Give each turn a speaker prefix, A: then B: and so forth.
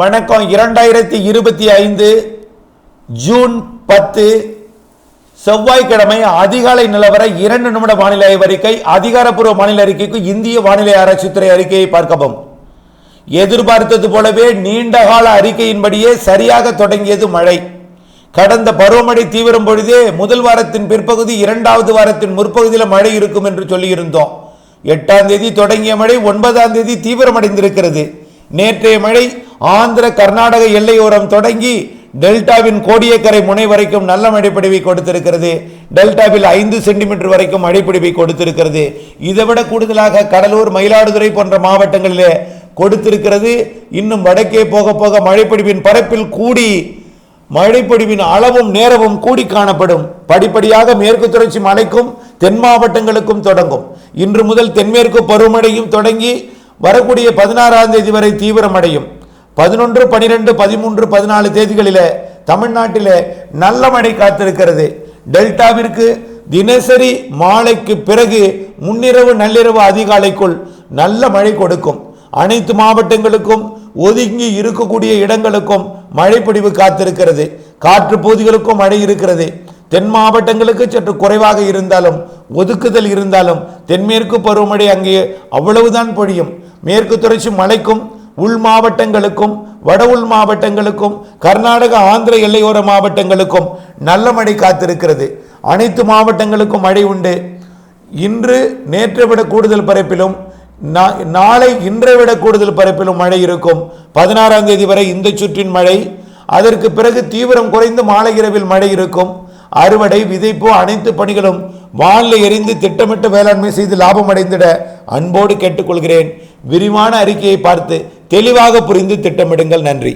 A: வணக்கம். இரண்டாயிரத்தி இருபத்தி ஐந்து ஜூன் பத்து செவ்வாய்க்கிழமை அதிகாலை நிலவர இரண்டு நிமிட வானிலை அறிக்கை அதிகாரப்பூர்வ மாநில அறிக்கைக்கு இந்திய வானிலை ஆராய்ச்சித்துறை அறிக்கையை பார்க்கவும். எதிர்பார்த்தது போலவே நீண்டகால அறிக்கையின்படியே சரியாக தொடங்கியது மழை. கடந்த பருவமழை தீவிரம் பொழுதே முதல் வாரத்தின் பிற்பகுதி இரண்டாவது வாரத்தின் முற்பகுதியில் மழை இருக்கும் என்று சொல்லியிருந்தோம். எட்டாம் தேதி தொடங்கிய மழை ஒன்பதாம் தேதி தீவிரமடைந்திருக்கிறது. நேற்றைய மழை ஆந்திர கர்நாடக எல்லையோரம் தொடங்கி டெல்டாவின் கோடியக்கரை முனை வரைக்கும் நல்ல மழைப்பிடிவை கொடுத்திருக்கிறது. டெல்டாவில் ஐந்து சென்டிமீட்டர் வரைக்கும் மழைப்பிடிவை கொடுத்திருக்கிறது. இதைவிட கூடுதலாக கடலூர் மயிலாடுதுறை போன்ற மாவட்டங்களிலே கொடுத்திருக்கிறது. இன்னும் வடக்கே போக போக மழைப்பிடிவின் பரப்பில் கூடி மழைப்பொடிவின் அளவும் நேரமும் கூடி காணப்படும். படிப்படியாக மேற்கு தொடர்ச்சி மலைக்கும் தென் மாவட்டங்களுக்கும் தொடங்கும். இன்று முதல் தென்மேற்கு பருவமழையும் தொடங்கி வரக்கூடிய பதினாறாம் தேதி வரை தீவிரமடையும். பதினொன்று பனிரெண்டு பதிமூன்று பதினாலு தேதிகளில் தமிழ்நாட்டில் நல்ல மழை காத்திருக்கிறது. டெல்டாவிற்கு தினசரி மாலைக்கு பிறகு முன்னிரவு நள்ளிரவு அதிகாலைக்குள் நல்ல மழை கொடுக்கும். அனைத்து மாவட்டங்களுக்கும் ஒதுங்கி இருக்கக்கூடிய இடங்களுக்கும் மழைப்பொழிவு காத்திருக்கிறது. காற்று பகுதிகளுக்கும் மழை இருக்கிறது. தென் மாவட்டங்களுக்கு சற்று குறைவாக இருந்தாலும் ஒதுக்குதல் இருந்தாலும் தென்மேற்கு பருவமழை அங்கே அவ்வளவுதான் பொழியும். மேற்கு தொடர்ச்சி மலைக்கும் உள் மாவட்டங்களுக்கும் வட உள் மாவட்டங்களுக்கும் கர்நாடக ஆந்திர எல்லையோர மாவட்டங்களுக்கும் நல்ல மழை காத்திருக்கிறது. அனைத்து மாவட்டங்களுக்கும் மழை உண்டு. இன்று நேற்றை விட கூடுதல் பரப்பிலும் நா- நாளை இன்றை விட கூடுதல் பரப்பிலும் மழை இருக்கும். பதினாறாம் தேதி வரை இந்த சுற்றின் மழை. அதற்கு பிறகு தீவிரம் குறைந்து மாலை இரவில் மழை இருக்கும். அறுவடை விதைப்பு அனைத்து பணிகளும் வானில் எரிந்து திட்டமிட்டு வேளாண்மை செய்து லாபம் அடைந்திட அன்போடு கேட்டுக்கொள்கிறேன். விரிவான அறிக்கையை பார்த்து தெளிவாக புரிந்து திட்டமிடுங்கள். நன்றி.